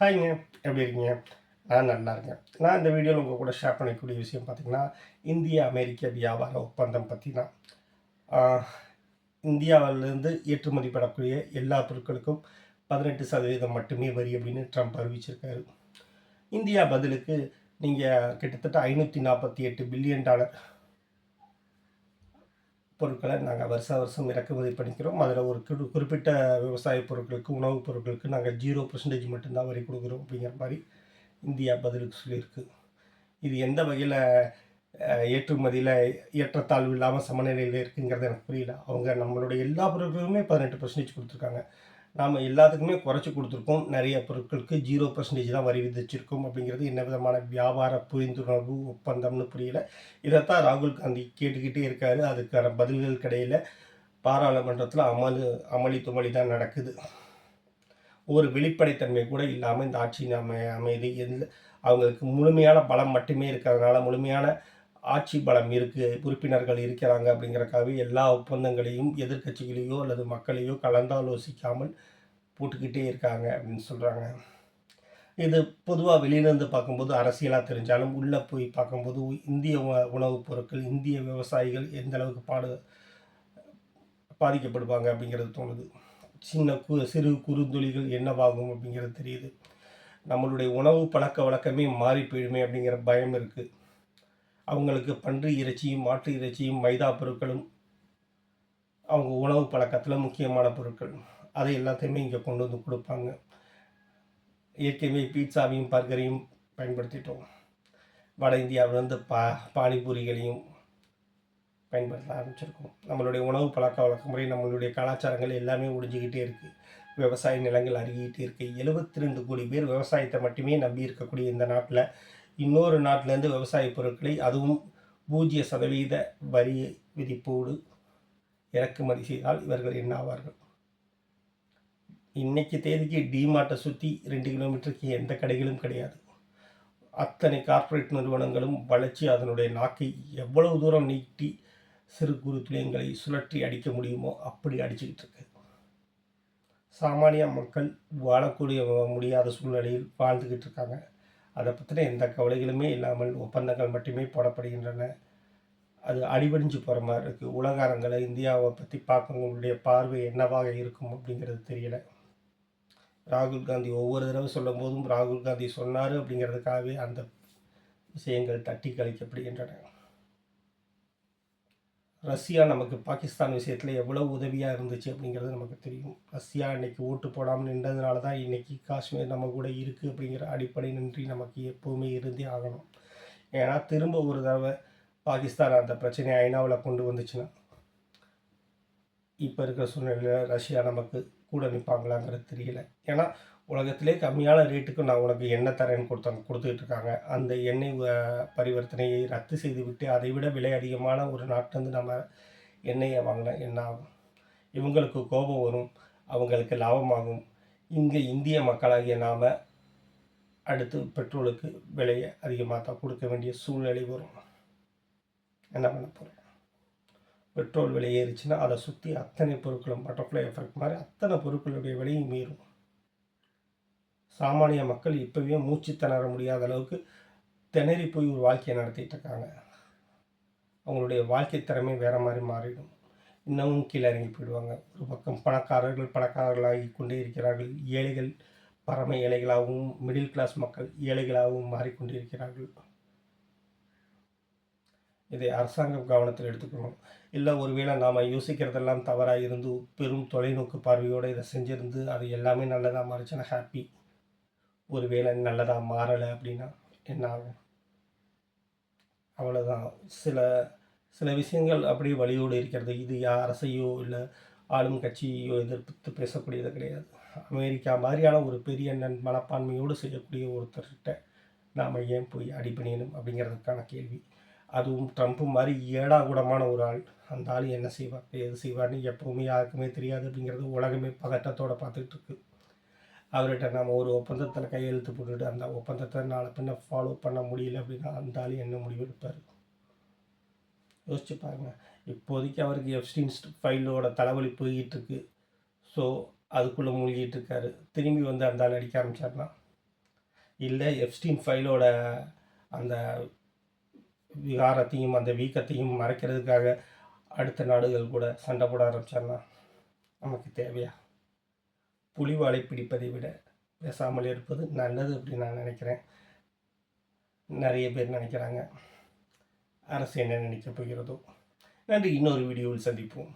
ஹாய்ங்க எப்படி இருக்கீங்க? நான் நல்லா இருக்கேன். நான் இந்த வீடியோவில் உங்கள் கூட ஷேர் பண்ணக்கூடிய விஷயம் பார்த்திங்கன்னா இந்திய அமெரிக்க வியாபார ஒப்பந்தம் பற்றி தான். இந்தியாவிலிருந்து ஏற்றுமதி படக்கூடிய எல்லா பொருட்களுக்கும் பதினெட்டு சதவீதம் மட்டுமே வரி அப்படின்னு ட்ரம்ப் அறிவிச்சிருக்காரு. இந்தியா பதிலுக்கு நீங்கள் கிட்டத்தட்ட ஐநூற்றி நாற்பத்தி எட்டு பில்லியன் டாலர் பொருட்களை நாங்கள் வருஷ வருஷம் இறக்குமதி பண்ணிக்கிறோம். அதில் ஒரு குறி குறிப்பிட்ட விவசாய பொருட்களுக்கு உணவுப் பொருட்களுக்கு நாங்கள் ஜீரோ பர்சன்டேஜ் மட்டும்தான் வரி கொடுக்குறோம் அப்படிங்கிற மாதிரி இந்தியா பதிலுக்கு சொல்லியிருக்கு. இது எந்த வகையில் ஏற்றுமதியில் ஏற்றத்தாழ்வு இல்லாமல் சமநிலையில் இருக்குங்கிறது எனக்கு புரியல. அவங்க நம்மளுடைய எல்லா பொருட்களுமே பதினெட்டு பர்சன்டேஜ் கொடுத்துருக்காங்க. நாம் எல்லாத்துக்குமே குறைச்சி கொடுத்துருக்கோம். நிறைய பொருட்களுக்கு ஜீரோ பர்சன்டேஜ் தான் வரி விதிச்சிருக்கோம் அப்படிங்கிறது என்ன விதமான வியாபார புரிந்துணர்வு ஒப்பந்தம்னு புரியல. இதைத்தான் ராகுல் காந்தி கேட்டுக்கிட்டே இருக்காரு. அதுக்கான பதில்கள் கிடையில பாராளுமன்றத்தில் அமலு அமளி துமளி தான் நடக்குது. ஒரு வெளிப்படைத்தன்மை கூட இல்லாமல் இந்த ஆட்சி அமை அமைதி எந்த அவங்களுக்கு முழுமையான பலம் மட்டுமே இருக்கிறதுனால முழுமையான ஆட்சி பலம் இருக்குது உறுப்பினர்கள் இருக்கிறாங்க அப்படிங்கிறக்காகவே எல்லா ஒப்பந்தங்களையும் எதிர்க்கட்சிகளையோ அல்லது மக்களையோ கலந்தாலோசிக்காமல் போட்டுக்கிட்டே இருக்காங்க அப்படின்னு சொல்கிறாங்க இது பொதுவாக வெளியிலேருந்து பார்க்கும்போது அரசியலாக தெரிஞ்சாலும் உள்ளே போய் பார்க்கும்போது இந்திய உணவுப் பொருட்கள் இந்திய விவசாயிகள் எந்த அளவுக்கு பாடு பாதிக்கப்படுவாங்க அப்படிங்கிறது தோணுது. சின்ன கு சிறு குறுந்தொழிகள் என்னவாகும் அப்படிங்கிறது தெரியுது. நம்மளுடைய உணவு பழக்க வழக்கமே மாறி போயிடுமே அப்படிங்கிற பயம் இருக்குது அவங்களுக்கு பன்றி இறைச்சியும் மாட்டு இறைச்சியும் மைதா பொருட்களும் அவங்க உணவு பழக்கத்தில் முக்கியமான பொருட்கள். அதை எல்லாத்தையுமே இங்கே கொண்டு வந்து கொடுப்பாங்க. ஏற்கனவே பீட்சாவையும் பர்கரையும் பயன்படுத்திட்டோம். வட இந்தியாவிலேருந்து பா பானிபூரிகளையும் பயன்படுத்த ஆரம்பிச்சிருக்கோம். நம்மளுடைய உணவு பழக்க வழக்க முறை நம்மளுடைய கலாச்சாரங்கள் எல்லாமே ஒடிஞ்சிக்கிட்டே இருக்குது விவசாய நிலங்கள் அருகிக்கிட்டே இருக்குது எழுபத்தி ரெண்டு கோடி பேர் விவசாயத்தை மட்டுமே நம்பி இருக்கக்கூடிய இந்த நாட்டில் இன்னொரு நாட்டிலேருந்து விவசாய பொருட்களை அதுவும் பூஜ்ஜிய சதவீத வரி விதிப்போடு இறக்குமதி செய்தால் இவர்கள் என்ன ஆவார்கள்? இன்றைக்கு தேதிக்கு டிமார்ட்டை சுற்றி ரெண்டு கிலோமீட்டருக்கு எந்த கடைகளும் கிடையாது. அத்தனை கார்ப்பரேட் நிறுவனங்களும் வளர்ச்சி அதனுடைய நாக்கை எவ்வளவு தூரம் நீட்டி சிறு குறு துளியங்களை சுழற்றி அடிக்க முடியுமோ அப்படி அடிச்சுக்கிட்டு இருக்கு. சாமானிய மக்கள் வாழக்கூடிய முடியாத சூழ்நிலையில் வாழ்ந்துக்கிட்டு இருக்காங்க. அதை பற்றின எந்த கவலைகளுமே இல்லாமல் ஒப்பந்தங்கள் மட்டுமே போடப்படுகின்றன. அது அடிபடிஞ்சு போகிற மாதிரி இருக்குது உலகாரங்களை இந்தியாவை பற்றி பார்க்கவங்களுடைய பார்வை என்னவாக இருக்கும் அப்படிங்கிறது தெரியல. ராகுல் காந்தி ஒவ்வொரு தடவை சொல்லும் போதும் ராகுல் காந்தி சொன்னார் அப்படிங்கிறதுக்காகவே அந்த விஷயங்கள் தட்டி கழிக்கப்படுகின்றன. ரஷ்யா நமக்கு பாகிஸ்தான் விஷயத்தில் எவ்வளோ உதவியாக இருந்துச்சு அப்படிங்கிறது நமக்கு தெரியும். ரஷ்யா இன்னைக்கு ஓட்டு போடாமல் நின்றதுனால தான் இன்றைக்கி காஷ்மீர் நம்ம கூட இருக்குது அப்படிங்கிற அடிப்படை நின்றி நமக்கு எப்போவுமே இருந்தே ஆகணும். ஏன்னா திரும்ப ஒரு தடவை பாகிஸ்தான் அந்த பிரச்சனையை ஐநாவில் கொண்டு வந்துச்சுன்னா இப்போ இருக்கிற சூழ்நிலையில் ரஷ்யா நமக்கு கூட நிற்பாங்களாங்கிறது தெரியல. ஏன்னா உலகத்திலே கம்மியான ரேட்டுக்கு நான் உனக்கு எண்ணெய் தரேன்னு கொடுத்தாங்க கொடுத்துட்டு இருக்காங்க. அந்த எண்ணெய் பரிவர்த்தனையை ரத்து செய்துவிட்டு அதை விட விலை அதிகமான ஒரு நாட்டிலேருந்து நம்ம எண்ணெயை வாங்கினா என்ன ஆகும்? இவங்களுக்கு கோபம் வரும் அவங்களுக்கு லாபமாகும். இங்கே இந்திய மக்களாகிய நாம் அடுத்து பெட்ரோலுக்கு விலையை அதிகமாக தான் கொடுக்க வேண்டிய சூழ்நிலை வரும். என்ன பண்ண போகிறோம் பெட்ரோல் விலை ஏறிச்சுன்னா அதை சுற்றி அத்தனை பொருட்களும் பட்டர்ஃப்ளை எஃபெக்ட் மாதிரி அத்தனை பொருட்களுடைய விலையும் மீறும். சாமானிய மக்கள் இப்போவே மூச்சு திணற முடியாத அளவுக்கு திணறி போய் ஒரு வாழ்க்கையை நடத்திட்டு இருக்காங்க. அவங்களுடைய வாழ்க்கை திறமை வேறு மாதிரி மாறிடும். இன்னமும் கீழே இறங்கி போயிடுவாங்க. ஒரு பக்கம் பணக்காரர்கள் பணக்காரர்களாகி கொண்டே இருக்கிறார்கள். ஏழைகள் பரம ஏழைகளாகவும் மிடில் கிளாஸ் மக்கள் ஏழைகளாகவும் மாறிக்கொண்டிருக்கிறார்கள் இதை அரசாங்கம் கவனத்தில் எடுத்துக்கணும். இல்லை ஒருவேளை நாம் யோசிக்கிறதெல்லாம் தவறாக இருந்து பெரும் தொலைநோக்கு பார்வையோடு இதை செஞ்சிருந்து அது எல்லாமே நல்லதாக மாறிச்சுன்னா ஹாப்பி ஒருவேளை நல்லதாக மாறலை அப்படின்னா என்ன ஆகும்? அவ்வளோதான் சில சில விஷயங்கள் அப்படியே வழியோடு இருக்கிறது. இது யார் அரசையோ இல்லை ஆளும் கட்சியோ எதிர்த்து பேசக்கூடியது கிடையாது. அமெரிக்கா மாதிரியான ஒரு பெரிய நன் மனப்பான்மையோடு செய்யக்கூடிய ஒருத்தர்கிட்ட நாம் ஏன் போய் அடிபணியணும் அப்படிங்கிறதுக்கான கேள்வி. அதுவும் ட்ரம்ப்பு மாதிரி ஏடாகூடமான ஒரு ஆள். அந்த ஆள் என்ன செய்வார் எது செய்வார்னு எப்போவுமே யாருக்குமே தெரியாது அப்படிங்கிறது உலகமே பதட்டத்தோட பார்த்துக்கிட்டு இருக்கு. அவர்கிட்ட நம்ம ஒரு ஒப்பந்தத்தில் கையெழுத்து போட்டுட்டு அந்த ஒப்பந்தத்தை நாளை பின்ன ஃபாலோ பண்ண முடியல அப்படின்னா அந்த ஆள் என்ன முடிவு எடுப்பார்? யோசிச்சு பாருங்க. இப்போதைக்கு அவருக்கு எஃப்ஸ்டீன் ஃபைலோட தலைவலி போய்கிட்டு இருக்கு. ஸோ அதுக்குள்ளே மூழ்கிட்டு இருக்காரு. திரும்பி வந்து அந்த ஆள் அடிக்க ஆரம்பிச்சார்னா இல்லை எஃப்ஸ்டீன் ஃபைலோட அந்த விகாரத்தையும் அந்த வீக்கத்தையும் மறைக்கிறதுக்காக அடுத்த நாடுகள் கூட சண்டை போட ஆரம்பிச்சான்னா நமக்கு தேவையா? புலிவாலை பிடிப்பதை விட பேசாமல் இருப்பது நல்லது அப்படின்னு நான் நினைக்கிறேன். நிறைய பேர் நினைக்கிறாங்க. அரசு என்ன நினைக்கப் போகிறதோ. நன்றி. இன்னொரு வீடியோவில் சந்திப்போம்.